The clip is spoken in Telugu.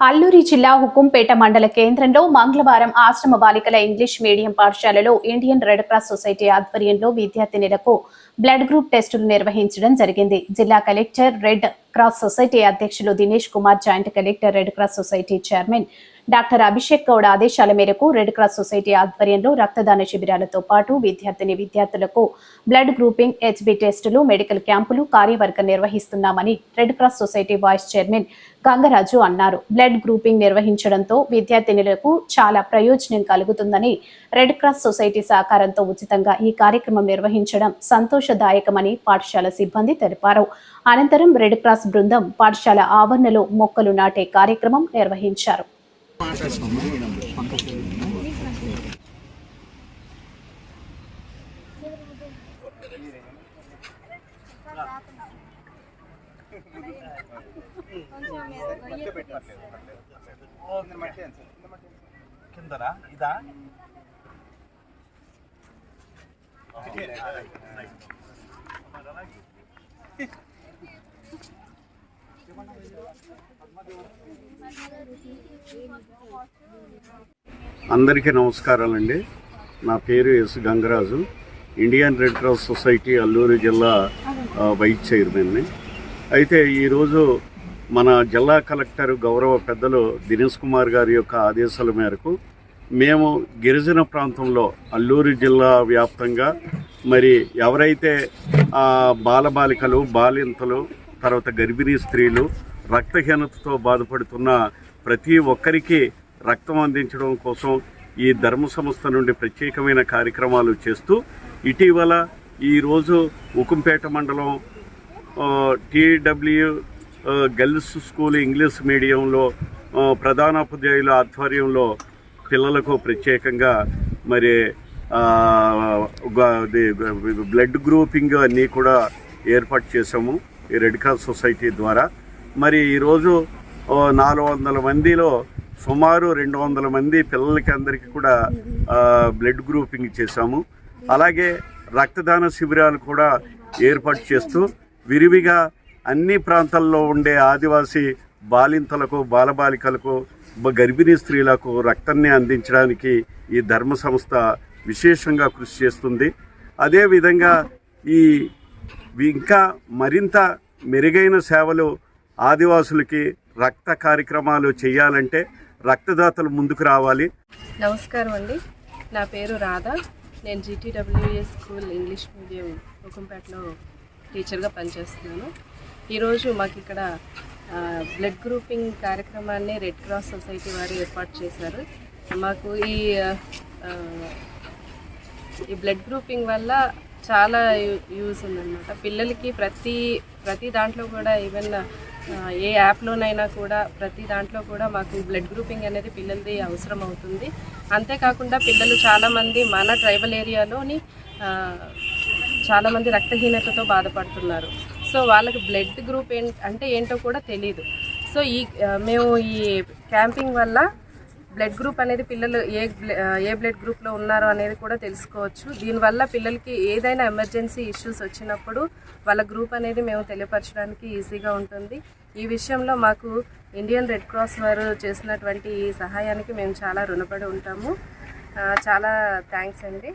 అల్లూరి జిల్లా హుకుంపేట మండల కేంద్రంలో మంగళవారం ఆశ్రమ బాలికల ఇంగ్లీష్ మీడియం పాఠశాలలో ఇండియన్ రెడ్ క్రాస్ సొసైటీ ఆధ్వర్యంలో విద్యార్థినులకు బ్లడ్ గ్రూప్ టెస్టులు నిర్వహించడం జరిగింది. జిల్లా కలెక్టర్ రెడ్ క్రాస్ సొసైటీ అధ్యక్షులు Dinesh Kumar joint collector Red Cross Society chairman doctor Abhishek Goud ఆదేశాల మేరకు రెడ్ క్రాస్ సొసైటీ ఆధ్వర్యంలో రక్తదాన శిబిరాలతో పాటు విద్యార్థిని విద్యార్థులకు బ్లడ్ గ్రూపింగ్ హెచ్బి టెస్టులు మెడికల్ క్యాంపులు కార్యవర్గం నిర్వహిస్తున్నామని Red Cross Society vice chairman Gangaraju అన్నారు. బ్లడ్ గ్రూపింగ్ నిర్వహించడంతో విద్యార్థినులకు చాలా ప్రయోజనం కలుగుతుందని రెడ్ క్రాస్ సొసైటీ సహకారంతో ఉచితంగా ఈ కార్యక్రమం నిర్వహించడం సంతోషదాయకమని పాఠశాల సిబ్బంది తెలిపారు. అనంతరం రెడ్ క్రాస్ బృందం పాఠశాల ఆవరణలో మొక్కలు నాటే కార్యక్రమం నిర్వహించారు. కిందరా? ఇదా? అందరికీ నమస్కారాలండి. నా పేరు S Gangaraju. Indian Red Cross Society Alluru జిల్లా వైస్ చైర్మన్ని. అయితే ఈరోజు మన జిల్లా కలెక్టర్ గౌరవ పెద్దలు దినేష్ కుమార్ గారి యొక్క ఆదేశాల మేరకు మేము గిరిజన ప్రాంతంలో అల్లూరు జిల్లా వ్యాప్తంగా మరి ఎవరైతే బాలబాలికలు బాలింతలు తర్వాత గర్భిణీ స్త్రీలు రక్తహీనతతో బాధపడుతున్న ప్రతి ఒక్కరికి రక్తం అందించడం కోసం ఈ ధర్మ సంస్థ నుండి ప్రత్యేకమైన కార్యక్రమాలు చేస్తూ ఇటీవల ఈరోజు ఉకుంపేట మండలం టీడబ్ల్యూ గర్ల్స్ స్కూల్ ఇంగ్లీష్ మీడియంలో ప్రధానోపాధ్యాయుల ఆధ్వర్యంలో పిల్లలకు ప్రత్యేకంగా మరి బ్లడ్ గ్రూపింగ్ అన్నీ కూడా ఏర్పాటు చేసాము ఈ రెడ్ క్రాస్ సొసైటీ ద్వారా. మరి ఈరోజు నాలుగు వందల మందిలో సుమారు రెండు వందల మంది పిల్లలకి అందరికీ కూడా బ్లడ్ గ్రూపింగ్ చేశాము. అలాగే రక్తదాన శిబిరాలు కూడా ఏర్పాటు చేస్తూ విరివిగా అన్ని ప్రాంతాల్లో ఉండే ఆదివాసీ బాలింతలకు బాలబాలికలకు గర్భిణీ స్త్రీలకు రక్తాన్ని అందించడానికి ఈ ధర్మ సంస్థ విశేషంగా కృషి చేస్తుంది. అదేవిధంగా ఈ ఇంకా మరింత మెరుగైన సేవలు ఆదివాసులకి రక్త కార్యక్రమాలు చేయాలంటే రక్తదాతలు ముందుకు రావాలి. నమస్కారం అండి. నా పేరు రాధా. నేను జీటీడబ్ల్యూఎస్ స్కూల్ ఇంగ్లీష్ మీడియం ముఖంపేటలో టీచర్గా పనిచేస్తున్నాను. ఈరోజు మాకు ఇక్కడ బ్లడ్ గ్రూపింగ్ కార్యక్రమాన్ని రెడ్ క్రాస్ సొసైటీ వారు ఏర్పాటు చేశారు. మాకు ఈ ఈ బ్లడ్ గ్రూపింగ్ వల్ల చాలా యూస్ యూజ్ ఉందన్నమాట. పిల్లలకి ప్రతి ప్రతి దాంట్లో కూడా ఈవెన్ ఏ యాప్లోనైనా కూడా ప్రతి దాంట్లో కూడా మాకు బ్లడ్ గ్రూపింగ్ అనేది పిల్లలది అవసరం అవుతుంది అంతేకాకుండా పిల్లలు చాలామంది మన ట్రైబల్ ఏరియాలోని చాలామంది రక్తహీనతతో బాధపడుతున్నారు. సో వాళ్ళకి బ్లడ్ గ్రూప్ ఏం అంటే ఏంటో కూడా తెలియదు సో ఈ మేము ఈ క్యాంపింగ్ వల్ల బ్లడ్ గ్రూప్ అనేది పిల్లలు ఏ ఏ బ్లడ్ గ్రూప్లో ఉన్నారో అనేది కూడా తెలుసుకోవచ్చు. దీనివల్ల పిల్లలకి ఏదైనా ఎమర్జెన్సీ ఇష్యూస్ వచ్చినప్పుడు వాళ్ళ గ్రూప్ అనేది మేము తెలియపరచడానికి ఈజీగా ఉంటుంది. ఈ విషయంలో మాకు ఇండియన్ రెడ్ క్రాస్ వారు చేసినటువంటి ఈ సహాయానికి మేము చాలా రుణపడి ఉంటాము. చాలా థ్యాంక్స్ అండి.